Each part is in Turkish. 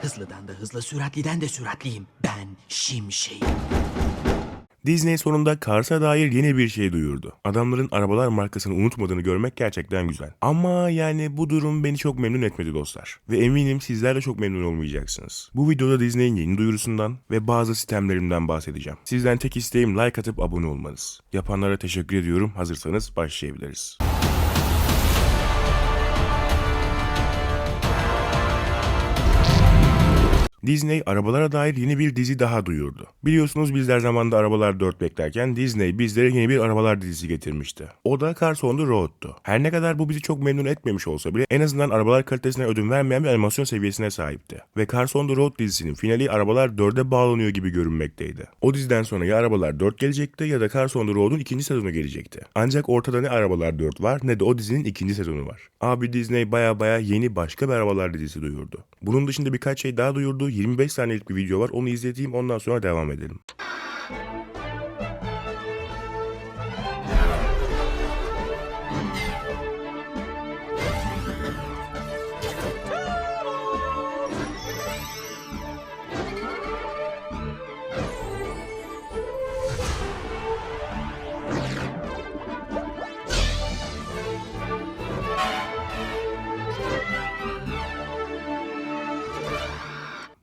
Hızlıdan da hızlı, süratliden de süratliyim. Ben Şimşek. Disney sonunda Cars'a dair yeni bir şey duyurdu. Adamların arabalar markasını unutmadığını görmek gerçekten güzel. Ama yani bu durum beni çok memnun etmedi dostlar. Ve eminim sizler de çok memnun olmayacaksınız. Bu videoda Disney'in yeni duyurusundan ve bazı sistemlerimden bahsedeceğim. Sizden tek isteğim like atıp abone olmanız. Yapanlara teşekkür ediyorum. Hazırsanız başlayabiliriz. Disney arabalara dair yeni bir dizi daha duyurdu. Biliyorsunuz bizler zamanda Arabalar 4 beklerken Disney bizlere yeni bir arabalar dizisi getirmişti. O da Cars on the Road'tu. Her ne kadar bu bizi çok memnun etmemiş olsa bile en azından arabalar kalitesine ödün vermeyen bir animasyon seviyesine sahipti. Ve Cars on the Road dizisinin finali Arabalar 4'e bağlanıyor gibi görünmekteydi. O diziden sonra ya Arabalar 4 gelecekti ya da Cars on the Road'un ikinci sezonu gelecekti. Ancak ortada ne Arabalar 4 var ne de o dizinin ikinci sezonu var. Abi Disney baya baya yeni başka bir arabalar dizisi duyurdu. Bunun dışında birkaç şey daha duyurdu. 25 saniyelik bir video var. Onu izleteyim ondan sonra devam edelim.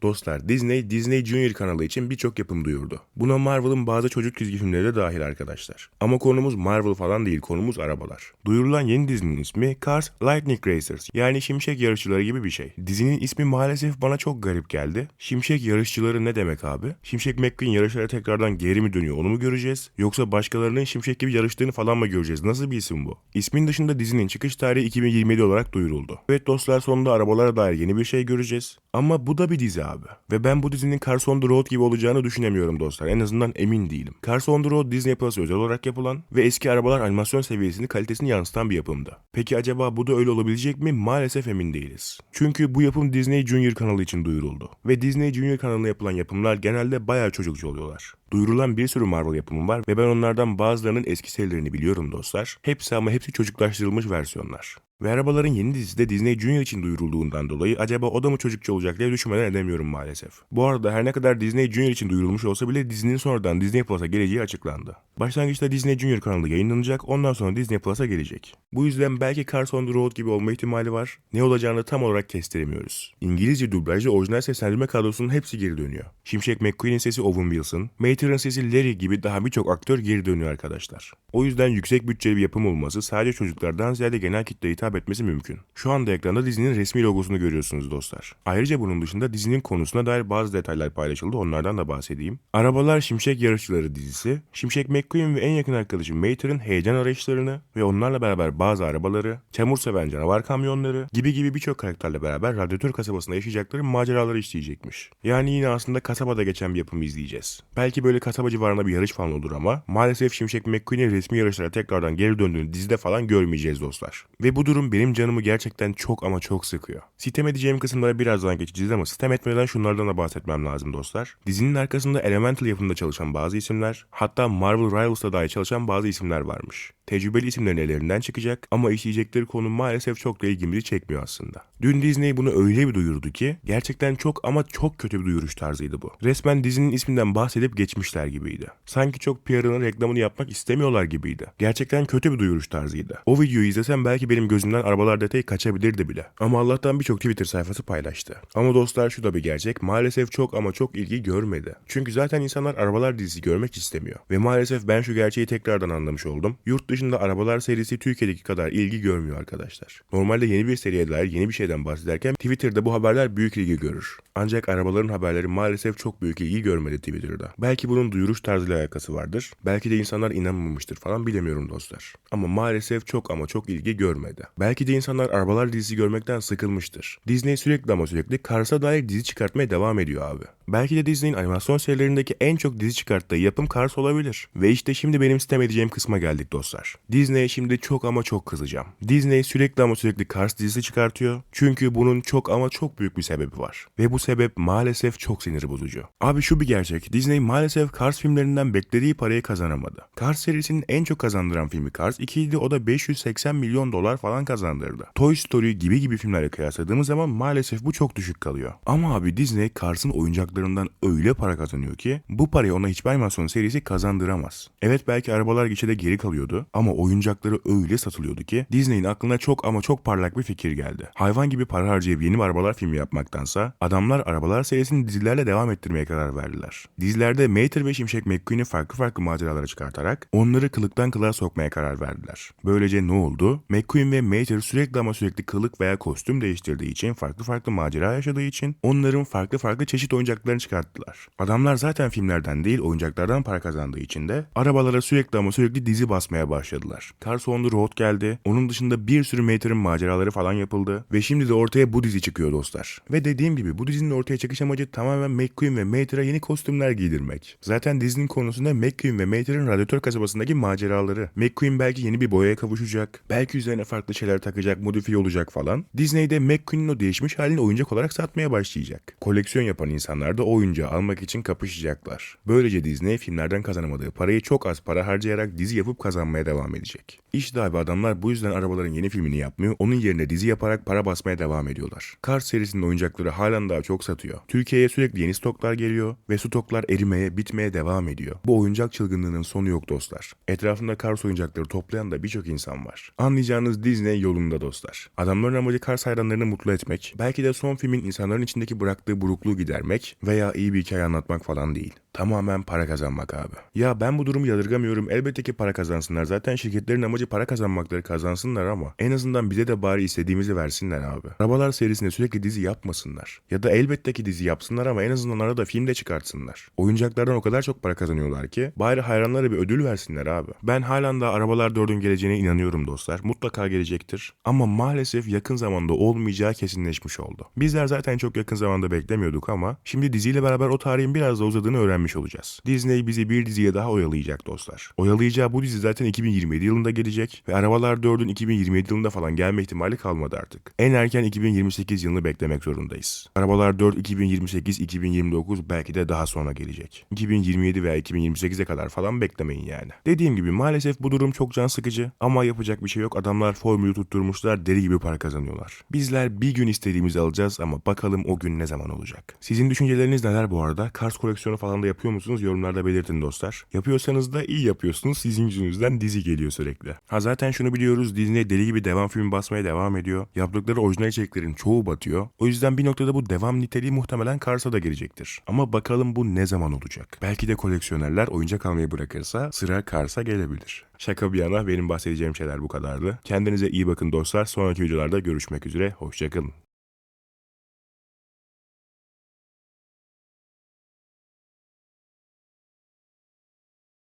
Dostlar Disney, Disney Junior kanalı için birçok yapım duyurdu. Buna Marvel'ın bazı çocuk çizgi filmleri de dahil arkadaşlar. Ama konumuz Marvel falan değil, konumuz arabalar. Duyurulan yeni dizinin ismi Cars Lightning Racers yani Şimşek Yarışçıları gibi bir şey. Dizinin ismi maalesef bana çok garip geldi. Şimşek Yarışçıları ne demek abi? Şimşek McQueen yarışlara tekrardan geri mi dönüyor onu mu göreceğiz? Yoksa başkalarının Şimşek gibi yarıştığını falan mı göreceğiz? Nasıl bir isim bu? İsmin dışında dizinin çıkış tarihi 2027 olarak duyuruldu. Evet dostlar sonunda arabalara dair yeni bir şey göreceğiz. Ama bu da bir dizi abi. Ve ben bu dizinin Cars on the Road gibi olacağını düşünemiyorum dostlar. En azından emin değilim. Cars on the Road Disney Plus özel olarak yapılan ve eski arabalar animasyon seviyesini kalitesini yansıtan bir yapımdı. Peki acaba bu da öyle olabilecek mi? Maalesef emin değiliz. Çünkü bu yapım Disney Junior kanalı için duyuruldu. Ve Disney Junior kanalına yapılan yapımlar genelde bayağı çocukçu oluyorlar. Duyurulan bir sürü Marvel yapımı var ve ben onlardan bazılarının eski serilerini biliyorum dostlar. Hepsi ama hepsi çocuklaştırılmış versiyonlar. Ve arabaların yeni dizisi de Disney Junior için duyurulduğundan dolayı acaba o da mı çocukça olacak diye düşünmeden edemiyorum maalesef. Bu arada her ne kadar Disney Junior için duyurulmuş olsa bile dizinin sonradan Disney Plus'a geleceği açıklandı. Başlangıçta Disney Junior kanalı yayınlanacak ondan sonra Disney Plus'a gelecek. Bu yüzden belki Cars on the Road gibi olma ihtimali var. Ne olacağını tam olarak kestiremiyoruz. İngilizce dublajda orijinal seslendirme kadrosunun hepsi geri dönüyor. Şimşek McQueen'in sesi Owen Wilson, Mater'ın sesi Larry gibi daha birçok aktör geri dönüyor arkadaşlar. O yüzden yüksek bütçeli bir yapım olması sadece çocuklardan ziyade genel kitleye hitap etmesi mümkün. Şu anda ekranda dizinin resmi logosunu görüyorsunuz dostlar. Ayrıca bunun dışında dizinin konusuna dair bazı detaylar paylaşıldı onlardan da bahsedeyim. Arabalar Şimşek Yarışçıları dizisi, Şimşek McQueen ve en yakın arkadaşı Mater'ın heyecan arayışlarını ve onlarla beraber bazı arabaları, çamur seven canavar kamyonları gibi gibi birçok karakterle beraber radyatör kasabasında yaşayacakları maceraları işleyecekmiş. Yani yine aslında kasabada geçen bir yapımı izleyeceğiz. Belki böyle kasaba civarında bir yarış falan olur ama maalesef Şimşek McQueen'in resmi yarışlara tekrardan geri döndüğünü dizide falan görmeyeceğiz dostlar. Ve bu durum benim canımı gerçekten çok ama çok sıkıyor. Sitem edeceğim kısımlara birazdan geçeceğiz ama sitem etmeden şunlardan da bahsetmem lazım dostlar. Dizinin arkasında Elemental yapımında çalışan bazı isimler, hatta Marvel Rivals'ta dahi çalışan bazı isimler varmış. Tecrübeli isimlerin ellerinden çıkacak ama işleyecekleri konu maalesef çok da ilgimizi çekmiyor aslında. Dün Disney bunu öyle bir duyurdu ki gerçekten çok ama çok kötü bir duyuruş tarzıydı bu. Resmen dizinin isminden bahsedip geçmişler gibiydi. Sanki çok PR'ını reklamını yapmak istemiyorlar gibiydi. Gerçekten kötü bir duyuruş tarzıydı. O videoyu izlesem belki benim gözümden arabalar detayı kaçabilirdi bile. Ama Allah'tan birçok Twitter sayfası paylaştı. Ama dostlar şu da bir gerçek maalesef çok ama çok ilgi görmedi. Çünkü zaten insanlar arabalar dizisi görmek istemiyor. Ve maalesef ben şu gerçeği tekrardan anlamış oldum. Yurt dışında arabalar serisi Türkiye'deki kadar ilgi görmüyor arkadaşlar. Normalde yeni bir seriye dair yeni bir şeyden bahsederken Twitter'da bu haberler büyük ilgi görür. Ancak arabaların haberleri maalesef çok büyük ilgi görmedi Twitter'da. Belki bunun duyuruş tarzıyla alakası vardır. Belki de insanlar inanmamıştır falan bilemiyorum dostlar. Ama maalesef çok ama çok ilgi görmedi. Belki de insanlar arabalar dizisi görmekten sıkılmıştır. Disney sürekli ama sürekli Cars'a dair dizi çıkartmaya devam ediyor abi. Belki de Disney'in animasyon serilerindeki en çok dizi çıkarttığı yapım Cars olabilir. Ve işte şimdi benim sitem edeceğim kısma geldik dostlar. Disney'e şimdi çok ama çok kızacağım. Disney sürekli ama sürekli Cars dizisi çıkartıyor. Çünkü bunun çok ama çok büyük bir sebebi var. Ve bu sebep maalesef çok sinir bozucu. Abi şu bir gerçek. Disney maalesef Cars filmlerinden beklediği parayı kazanamadı. Cars serisinin en çok kazandıran filmi Cars 2 idi. O da 580 milyon dolar falan kazandırdı. Toy Story gibi gibi filmlerle kıyasladığımız zaman maalesef bu çok düşük kalıyor. Ama abi Disney Cars'ın oyuncaklarından öyle para kazanıyor ki bu parayı ona hiçbir animasyon serisi kazandıramaz. Evet belki arabalar gişede geri kalıyordu ama oyuncakları öyle satılıyordu ki Disney'in aklına çok ama çok parlak bir fikir geldi. Hayvan gibi para harcayıp yeni bir arabalar filmi yapmaktansa adamlar arabalar serisini dizilerle devam ettirmeye karar verdiler. Dizilerde Mater ve Şimşek McQueen'i farklı farklı maceralara çıkartarak onları kılıktan kılığa sokmaya karar verdiler. Böylece ne oldu? McQueen ve Mater sürekli ama sürekli kılık veya kostüm değiştirdiği için farklı farklı macera yaşadığı için onların farklı farklı çeşit oyuncaklarını çıkarttılar. Adamlar zaten filmlerden değil oyuncaklardan para kazandığı için de arabalara sürekli ama sürekli dizi basmaya başladılar. Cars on the Road geldi. Onun dışında bir sürü Mater'ın maceraları falan yapıldı. Ve şimdi de ortaya bu dizi çıkıyor dostlar. Ve dediğim gibi bu dizinin ortaya çıkış amacı tamamen McQueen ve Mater'a yeni kostümler giydirmek. Zaten dizinin konusunda McQueen ve Mater'ın radyatör kasabasındaki maceraları. McQueen belki yeni bir boyaya kavuşacak. Belki üzerine farklı şeyler takacak, modifiye olacak falan. Disney de McQueen'in o değişmiş halini oyuncak olarak satmaya başlayacak. Koleksiyon yapan insanlar da o oyuncağı almak için kapışacaklar. Böylece Disney filmlerden kazanamadığı parayı çok az para harcayarak dizi yapıp kazanmaya devam edecek. İşte abi adamlar bu yüzden arabaların yeni filmini yapmıyor, onun yerine dizi yaparak para basmaya devam ediyorlar. Cars serisinin oyuncakları halen daha çok satıyor. Türkiye'ye sürekli yeni stoklar geliyor ve stoklar erimeye, bitmeye devam ediyor. Bu oyuncak çılgınlığının sonu yok dostlar. Etrafında Cars oyuncakları toplayan da birçok insan var. Anlayacağınız Disney yolunda dostlar. Adamların amacı Cars hayranlarını mutlu etmek, belki de son filmin insanların içindeki bıraktığı burukluğu gidermek veya iyi bir hikaye anlatmak falan değil. Tamamen para kazanmak abi. Ya ben bu durumu yadırgamıyorum. Elbette ki para kazansınlar. Zaten şirketlerin amacı para kazanmakları kazansınlar ama en azından bize de bari istediğimizi versinler abi. Arabalar serisinde sürekli dizi yapmasınlar. Ya da elbette ki dizi yapsınlar ama en azından arada film de çıkartsınlar. Oyuncaklardan o kadar çok para kazanıyorlar ki bari hayranlara bir ödül versinler abi. Ben halen daha Arabalar 4'ün geleceğine inanıyorum dostlar. Mutlaka gelecektir. Ama maalesef yakın zamanda olmayacağı kesinleşmiş oldu. Bizler zaten çok yakın zamanda beklemiyorduk ama şimdi diziyle beraber o tarihin biraz da uzadığını öğrenmiş olacağız. Disney bizi bir diziye daha oyalayacak dostlar. Oyalayacağı bu dizi zaten 2027 yılında gelecek ve Arabalar 4'ün 2027 yılında falan gelme ihtimali kalmadı artık. En erken 2028 yılını beklemek zorundayız. Arabalar 4 2028 2029 belki de daha sonra gelecek. 2027 veya 2028'e kadar falan beklemeyin yani. Dediğim gibi maalesef bu durum çok can sıkıcı ama yapacak bir şey yok. Adamlar formülü tutturmuşlar deli gibi para kazanıyorlar. Bizler bir gün istediğimizi alacağız ama bakalım o gün ne zaman olacak. Sizin düşünceleriniz neler bu arada? Cars koleksiyonu falan da yapıyor musunuz? Yorumlarda belirtin dostlar. Yapıyorsanız da iyi yapıyorsunuz. Sizin yüzünüzden dizi geliyor sürekli. Ha zaten şunu biliyoruz. Disney deli gibi devam filmi basmaya devam ediyor. Yaptıkları orijinal içeriklerin çoğu batıyor. O yüzden bir noktada bu devam niteliği muhtemelen Cars'a da gelecektir. Ama bakalım bu ne zaman olacak? Belki de koleksiyonerler oyuncak almayı bırakırsa sıra Cars'a gelebilir. Şaka bir yana benim bahsedeceğim şeyler bu kadardı. Kendinize iyi bakın dostlar. Sonraki videolarda görüşmek üzere. Hoşçakalın.